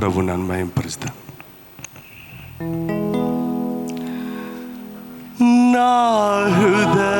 ravuna în prstă. Nah, who the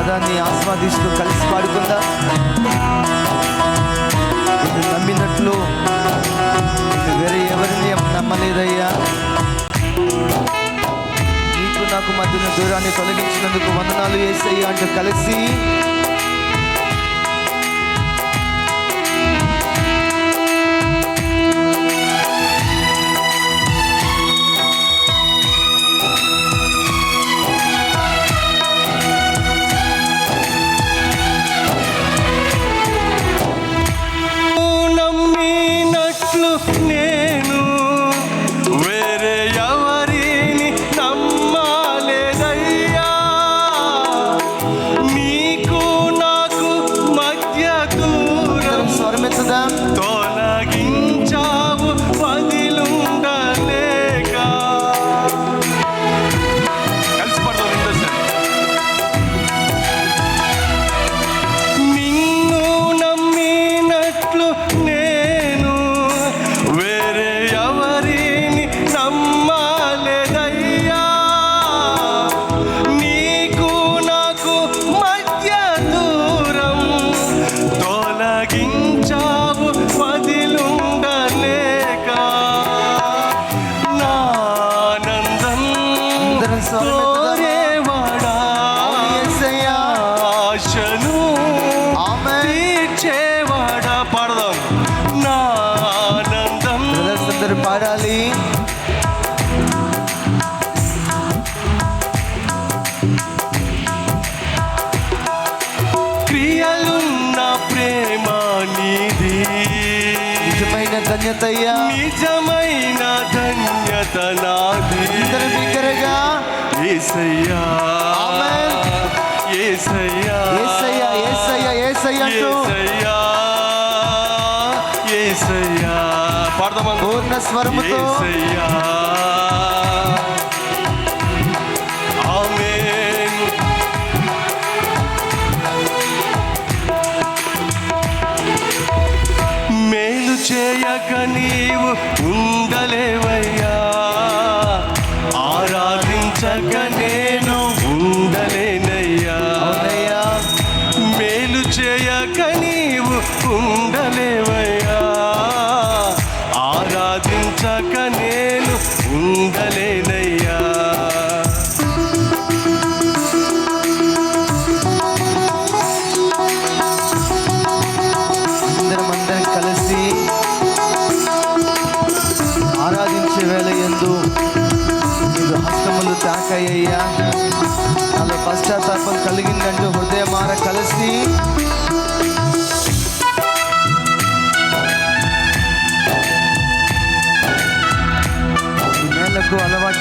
పదాన్ని ఆస్వాదిస్తూ కలిసి పాడుకుందా. నమ్మినట్లు వేరే ఎవరిని నమ్మలేదయ్యా. నీకు నాకు మధ్యన దూరాన్ని తొలగించినందుకు వందనాలు వేసయ్యా అంటూ కలిసి తొలగింది ధన్యతయ్యా. నిజమైన ధన్యత నాది. బిగ్గరగా. ఏసయ్యా. పూర్ణ స్వరముతో.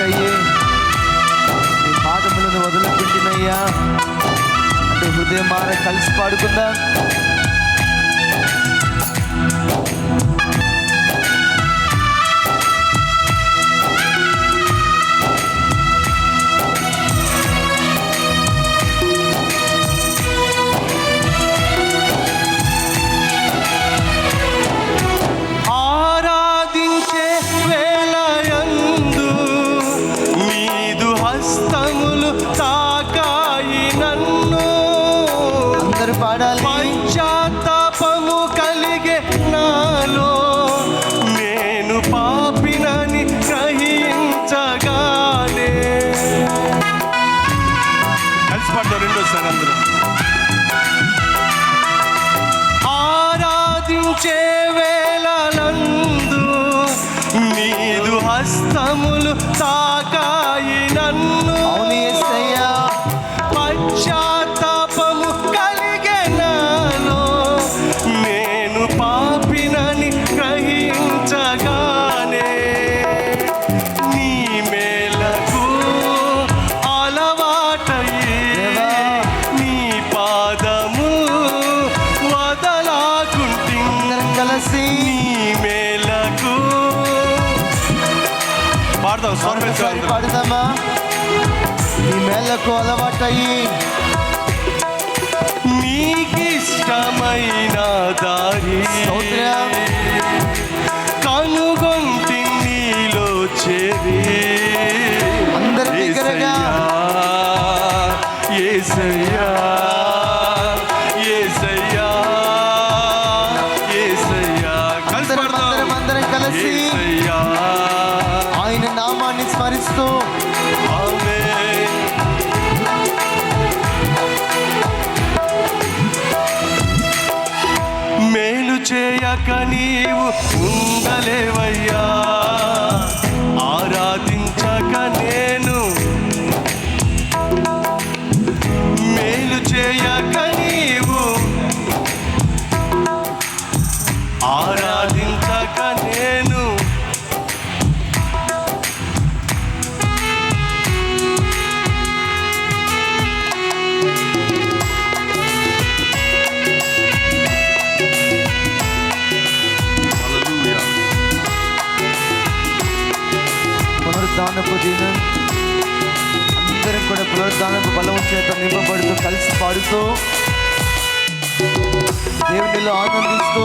ఉంటాయి నీ పాదములను వదులుకుంటున్నయ్యా అంటే హృదయం మార కలిసి పాడుకుందా. నీకు అలవాటయి నీకిష్టమైన దారి. ఇక నీవు ఉండలేవయ్యా. కలిసి పాడుతూ దేవునిలో ఆనందిస్తూ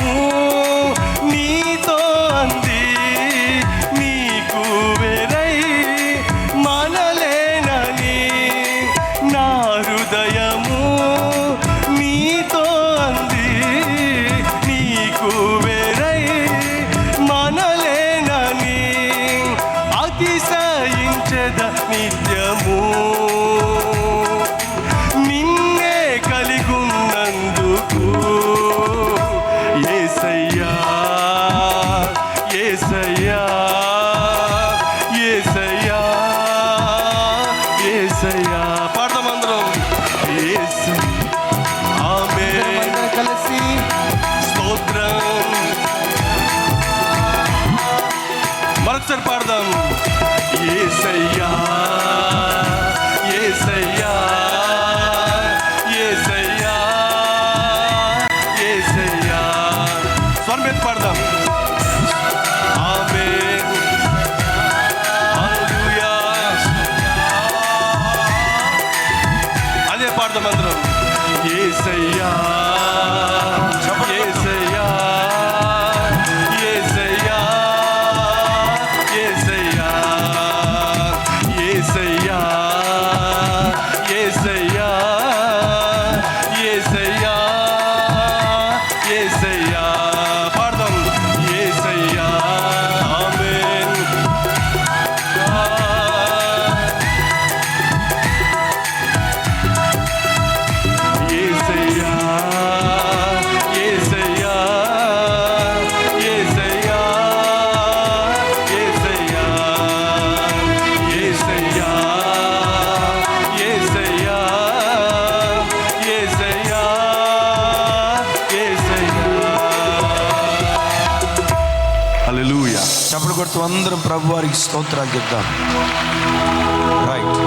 పాడదాం. ఏసయ్యా ఏసయ్యా. అందరం ప్రభు వారికి స్తోత్రాలు చెప్దాం. రైట్